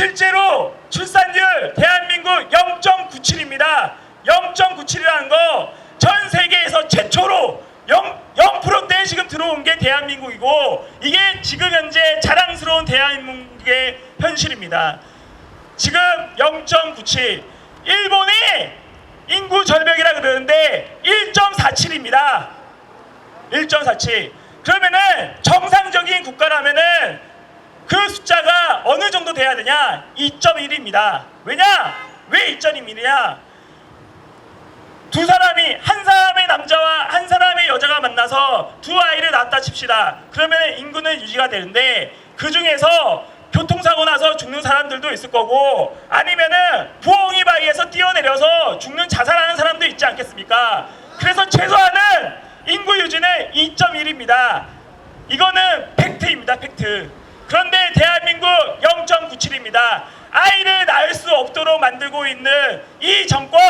실제로 출산율 대한민국 0.97입니다. 0.97이라는 거 전 세계에서 최초로 0, 0%대에 지금 들어온 게 대한민국이고 이게 지금 현재 자랑스러운 대한민국의 현실입니다. 지금 0.97 일본이 인구 절벽이라 그러는데 1.47입니다. 1.47 그러면은 정상적인 국가라면은 그 숫자가 어느 정도 돼야 되냐? 2.1입니다. 왜냐? 왜 2.1이냐? 두 사람이 한 사람의 남자와 한 사람의 여자가 만나서 두 아이를 낳았다 칩시다. 그러면 인구는 유지가 되는데 그 중에서 교통사고 나서 죽는 사람들도 있을 거고 아니면은 부엉이 바위에서 뛰어내려서 죽는 자살하는 사람도 있지 않겠습니까? 그래서 최소한은 인구 유지는 2.1입니다. 이거는 팩트입니다. 팩트. 그런데 대한민국 0.97입니다. 아이를 낳을 수 없도록 만들고 있는 이 정권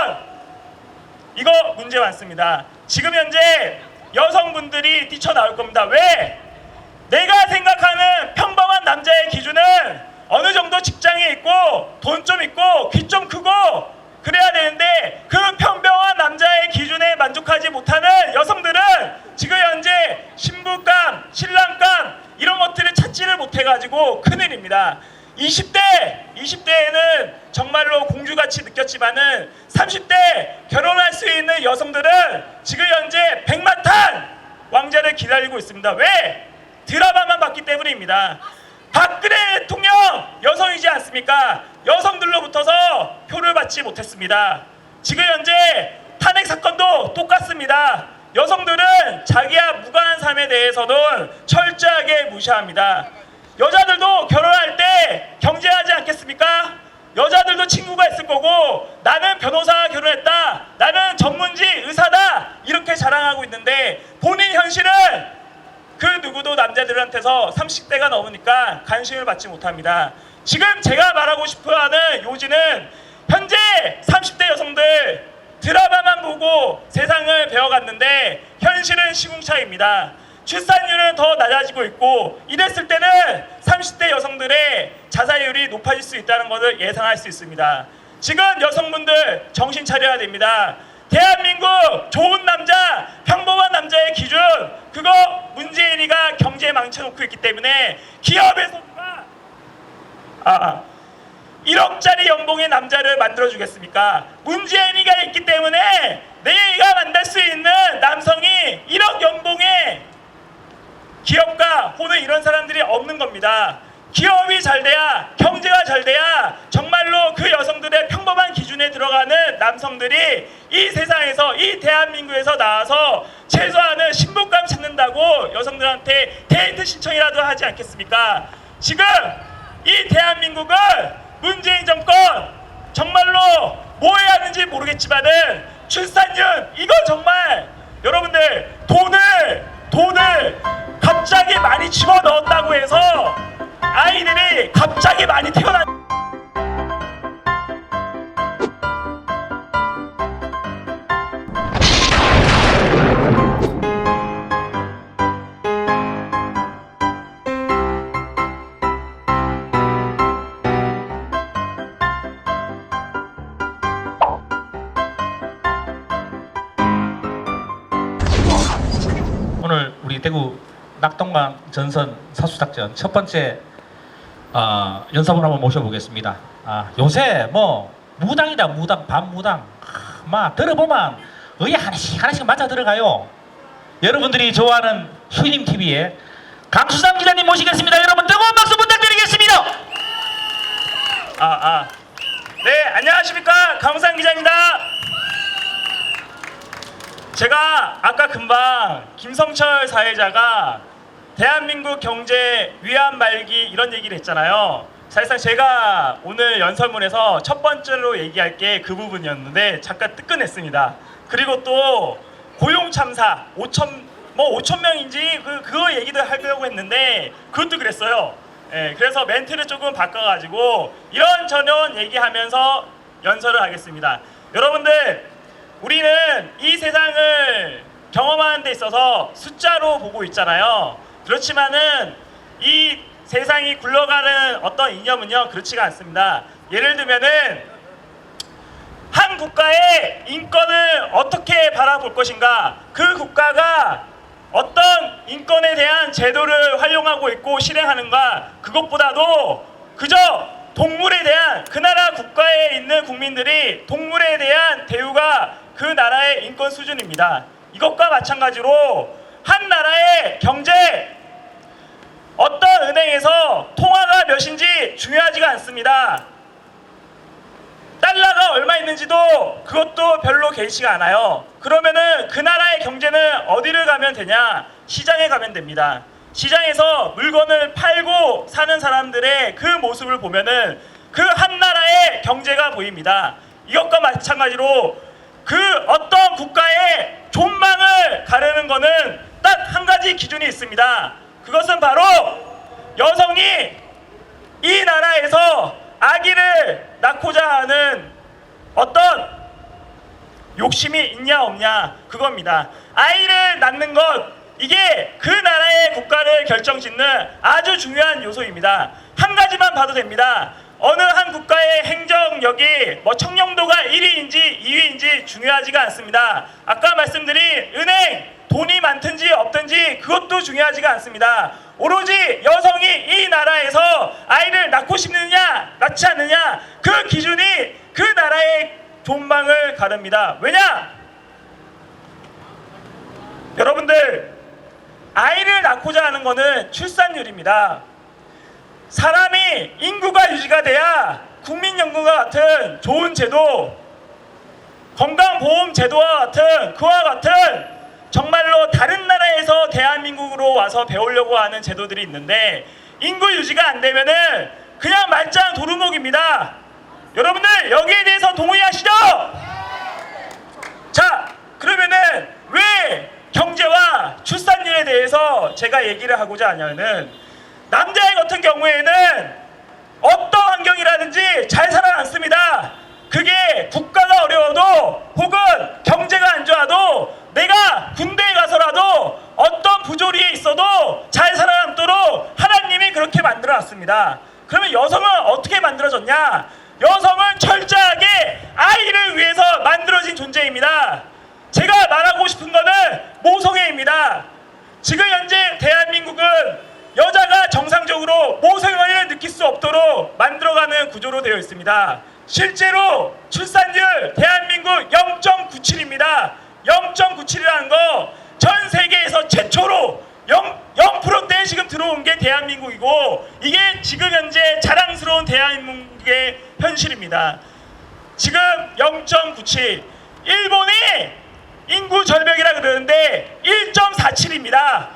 이거 문제 많습니다. 지금 현재 여성분들이 뛰쳐나올 겁니다. 왜? 내가 생각하는 평범한 남자의 기준은 어느 정도 직장에 있고 돈 좀 있고 귀 좀 크고 그래야 되는데 그 평범한 남자의 기준에 만족하지 못하는 여성들은 지금 현재 신부감, 신랑감 이런 것들을 찾지를 못해가지고 큰일입니다. 20대, 20대에는 정말로 공주같이 느꼈지만은 30대 결혼할 수 있는 여성들은 지금 현재 백마탄 왕자를 기다리고 있습니다. 왜? 드라마만 봤기 때문입니다. 박근혜 대통령 여성이지 않습니까? 여성들로부터서 표를 받지 못했습니다. 지금 현재 탄핵 사건도 똑같습니다. 여성들은 자기와 무관한 삶에 대해서는 철저하게 무시합니다. 여자들도 결혼할 때 경제하지 않겠습니까? 여자들도 친구가 있을 거고 나는 변호사와 결혼했다. 나는 전문지 의사다. 이렇게 자랑하고 있는데 본인 현실은 그 누구도 남자들한테서 30대가 넘으니까 관심을 받지 못합니다. 지금 제가 말하고 싶어 하는 요지는 현재 30대 여성들 드라마만 보고 세상을 배워갔는데 현실은 시궁차입니다. 출산율은 더 낮아지고 있고 이랬을 때는 30대 여성들의 자살률이 높아질 수 있다는 것을 예상할 수 있습니다. 지금 여성분들 정신 차려야 됩니다. 대한민국 좋은 남자, 평범한 남자의 기준 그거 문재인이가 경제 망쳐놓고 있기 때문에 기업에서 누가 아, 아 1억짜리 연봉의 남자를 만들어주겠습니까? 문재인이가 있기 때문에 내가 만날 수 있는 남성이 1억 연봉의 기업가 혹은 이런 사람들이 없는 겁니다. 기업이 잘 돼야 경제가 잘 돼야 정말로 그 여성들의 평범한 기준에 들어가는 남성들이 이 세상에서 이 대한민국에서 나와서 최소한은 신분감 찾는다고 여성들한테 데이트 신청이라도 하지 않겠습니까? 지금 이 대한민국은 문재인 정권 정말로 뭐 해야 하는지 모르겠지만은 출산율 이거 정말 여러분들 돈을 돈을 갑자기 많이 집어넣었다고 해서 오늘 우리 대구 낙동강 전선 사수작전 첫 번째 어, 연사분 한번 모셔보겠습니다. 아, 요새 뭐 무당이다 무당 반무당 아, 막 들어보면 의에 하나씩 하나씩 맞아 들어가요. 여러분들이 좋아하는 수님 TV의 강수삼 기자님 모시겠습니다. 여러분 뜨거운 박수 부탁드리겠습니다. 아, 아. 네, 안녕하십니까. 강상 기자입니다. 제가 아까 금방 김성철 사회자가 대한민국 경제 위안 말기 이런 얘기를 했잖아요. 사실상 제가 오늘 연설문에서 첫 번째로 얘기할 게 그 부분이었는데 잠깐 뜨끈했습니다. 그리고 또 고용 참사 5천 뭐 5천 명인지 그 그거 얘기도 하려고 했는데 그것도 그랬어요. 예, 그래서 멘트를 조금 바꿔가지고 이런 저런 얘기하면서 연설을 하겠습니다. 여러분들 우리는 이 세상을 경험하는 데 있어서 숫자로 보고 있잖아요. 그렇지만은 이 세상이 굴러가는 어떤 이념은요 그렇지가 않습니다. 예를 들면은 한 국가의 인권을 어떻게 바라볼 것인가 그 국가가 어떤 인권에 대한 제도를 활용하고 있고 실행하는가 그것보다도 그저 동물에 대한 그 나라 국가에 있는 국민들이 동물에 대한 대우가 그 나라의 인권 수준입니다. 이것과 마찬가지로 한 나라의 경제 어떤 은행에서 통화가 몇인지 중요하지가 않습니다. 달러가 얼마 있는지도 그것도 별로 개의치가 않아요. 그러면은 그 나라의 경제는 어디를 가면 되냐? 시장에 가면 됩니다. 시장에서 물건을 팔고 사는 사람들의 그 모습을 보면은 그 한 나라의 경제가 보입니다. 이것과 마찬가지로 그 어떤 국가의 존망을 가르는 거는 딱한 가지 기준이 있습니다. 그것은 바로 여성이 이 나라에서 아기를 낳고자 하는 어떤 욕심이 있냐 없냐 그겁니다. 아이를 낳는 것 이게 그 나라의 국가를 결정짓는 아주 중요한 요소입니다. 한 가지만 봐도 됩니다. 어느 한 국가의 행정력이 뭐 청렴도가 1위인지 2위인지 중요하지가 않습니다. 아까 말씀드린 은행 돈이 많든지 없든지 그것도 중요하지가 않습니다. 오로지 여성이 이 나라에서 아이를 낳고 싶느냐 낳지 않느냐 그 기준이 그 나라의 존망을 가릅니다. 왜냐? 여러분들 아이를 낳고자 하는 것은 출산율입니다. 사람이 인구가 유지가 돼야 국민연금과 같은 좋은 제도, 건강보험 제도와 같은 그와 같은 정말로 다른 나라에서 대한민국으로 와서 배우려고 하는 제도들이 있는데 인구 유지가 안 되면은 그냥 말짱 도루묵입니다. 여러분들 여기에 대해서 동의하시죠? 자, 그러면은 왜 경제와 출산율에 대해서 제가 얘기를 하고자 하냐면은 남자의 같은 경우에는 어떤 환경이라든지 잘 살아남습니다. 그게 국가가 어려워도 혹은 경제가 안 좋아도 내가 군대에 가서라도 어떤 부조리에 있어도 잘 살아남도록 하나님이 그렇게 만들어 놨습니다. 그러면 여성은 어떻게 만들어졌냐? 여성은 철저하게 아이를 위해서 만들어진 존재입니다. 제가 말하고 싶은 거는 모성애입니다. 지금 현재 대한민국은 여자가 정상적으로 모성애를 느낄 수 없도록 만들어가는 구조로 되어 있습니다. 실제로 출산율 대한민국 0.97입니다. 0.97이라는 거 전 세계에서 최초로 0, 0%대에 지금 들어온 게 대한민국이고 이게 지금 현재 자랑스러운 대한민국의 현실입니다. 지금 0.97 일본이 인구 절벽이라 그러는데 1.47입니다.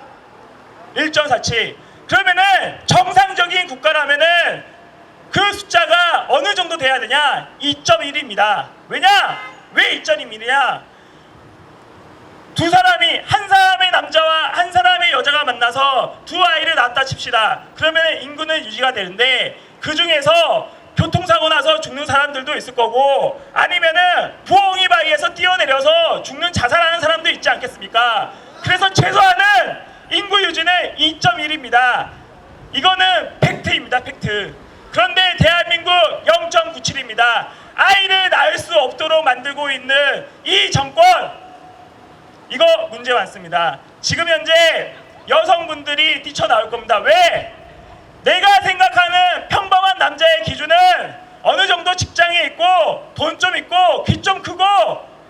1.47 그러면은 정상적인 국가라면은 그 숫자가 어느 정도 돼야 되냐? 2.1입니다. 왜냐? 왜 2.1이냐? 두 사람이 한 사람의 남자와 한 사람의 여자가 만나서 두 아이를 낳았다 칩시다. 그러면 인구는 유지가 되는데 그 중에서 교통사고 나서 죽는 사람들도 있을 거고 아니면은 부엉이 바위에서 뛰어내려서 죽는 자살하는 사람도 있지 않겠습니까? 그래서 최소한은 인구 유지는 2.1입니다. 이거는 팩트입니다. 팩트. 그런데 대한민국 0.97입니다. 아이를 낳을 수 없도록 만들고 있는 이 정권 이거 문제 많습니다. 지금 현재 여성분들이 뛰쳐나올 겁니다. 왜? 내가 생각하는 평범한 남자의 기준은 어느 정도 직장에 있고 돈 좀 있고 귀 좀 크고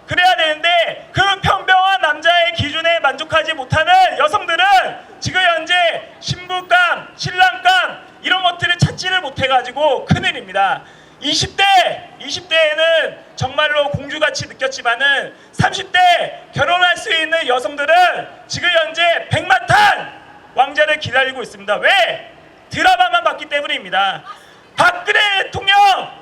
그래야 되는데 그 평범한 남자의 기준에 만족하지 못하는 여성들은 지금 현재 신부감, 신랑감 이런 것들을 찾지를 못해가지고 큰일입니다. 20대, 20대에는 정말로 공주같이 느꼈지만은 30대 결혼할 수 있는 여성들은 지금 현재 백마탄 왕자를 기다리고 있습니다. 왜? 드라마만 봤기 때문입니다. 박근혜 대통령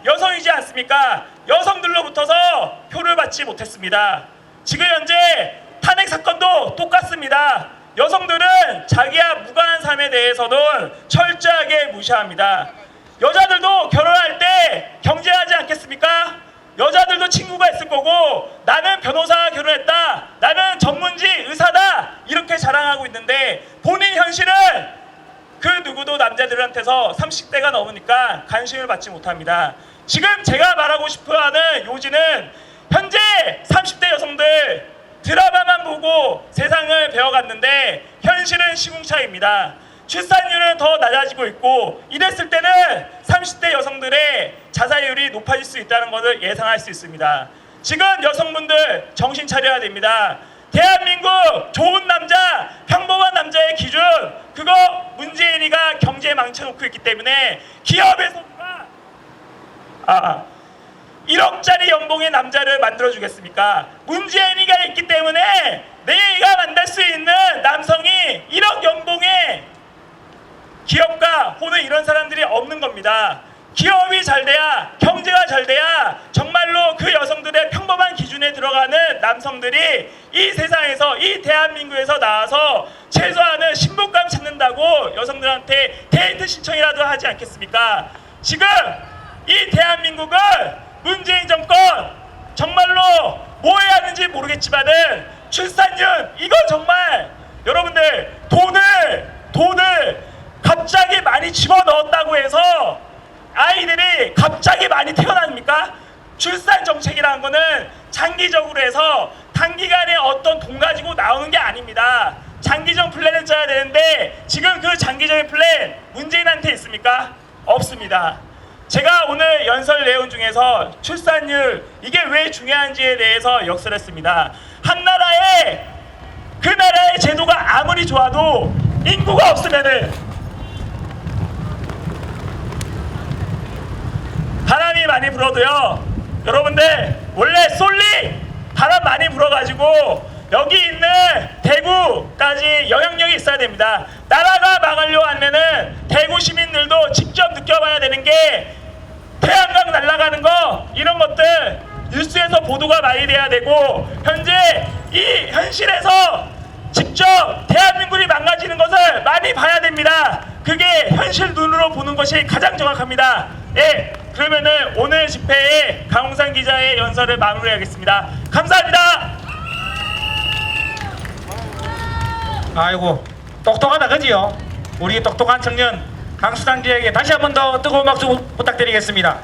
여성이지 않습니까? 여성들로부터서 표를 받지 못했습니다. 지금 현재 탄핵 사건도 똑같습니다. 여성들은 자기와 무관한 삶에 대해서는 철저하게 무시합니다. 여자들도 결혼할 때 경제하지 않겠습니까? 여자들도 친구가 있을 거고 나는 변호사와 결혼했다. 나는 전문지 의사다. 이렇게 자랑하고 있는데 본인 현실은 그 누구도 남자들한테서 30대가 넘으니까 관심을 받지 못합니다. 지금 제가 말하고 싶어하는 요지는 현재 30대 여성들 드라마만 보고 세상을 배워갔는데 현실은 시궁차입니다. 출산율은 더 낮아지고 있고 이랬을 때는 30대 여성들의 자살률이 높아질 수 있다는 것을 예상할 수 있습니다. 지금 여성분들 정신 차려야 됩니다. 대한민국 좋은 남자, 평범한 남자의 기준 그거 문재인이가 경제 망쳐놓고 있기 때문에 기업에서 누가 아, 아 1억짜리 연봉의 남자를 만들어주겠습니까? 문재인이가 있기 때문에 내가 만날 수 있는 남성이 1억 연봉의 기업가 혹은 이런 사람들이 없는 겁니다. 기업이 잘 돼야 경제가 잘 돼야 정말로 그 여성들의 평범한 기준에 들어가는 남성들이 이 세상에서 이 대한민국에서 나와서 최소한은 신분감 찾는다고 여성들한테 데이트 신청이라도 하지 않겠습니까? 지금 이 대한민국은 문재인 정권 정말로 뭐 해야 하는지 모르겠지만은 출산율 이거 정말 여러분들 돈을 돈을 갑자기 많이 집어넣었다고 해서 아이들이 갑자기 많이 태어납니까? 출산 정책이라는 거는 장기적으로 해서 단기간에 어떤 돈 가지고 나오는 게 아닙니다. 장기적 플랜을 짜야 되는데 지금 그 장기적인 플랜 문재인한테 있습니까? 없습니다. 제가 오늘 연설 내용 중에서 출산율 이게 왜 중요한지에 대해서 역설했습니다. 한 나라의 그 나라의 제도가 아무리 좋아도 인구가 없으면은 바람이 많이 불어도요. 여러분들 원래 솔리 바람 많이 불어가지고 여기 있는 대구까지 영향력이 있어야 됩니다. 나라가 망하려 하면은 대구 시민들도 직접 느껴봐야 되는 게 태양광 날아가는 거 이런 것들 뉴스에서 보도가 많이 돼야 되고 현재 이 현실에서 직접 대한민국이 망가지는 것을 많이 봐야 됩니다. 그게 현실 눈으로 보는 것이 가장 정확합니다. 예, 그러면은 오늘 집회에 강홍산 기자의 연설을 마무리하겠습니다. 감사합니다. 아이고 똑똑하다 그지요? 우리 똑똑한 청년 강수당 기에게 다시 한 번 더 뜨거운 박수 부탁드리겠습니다.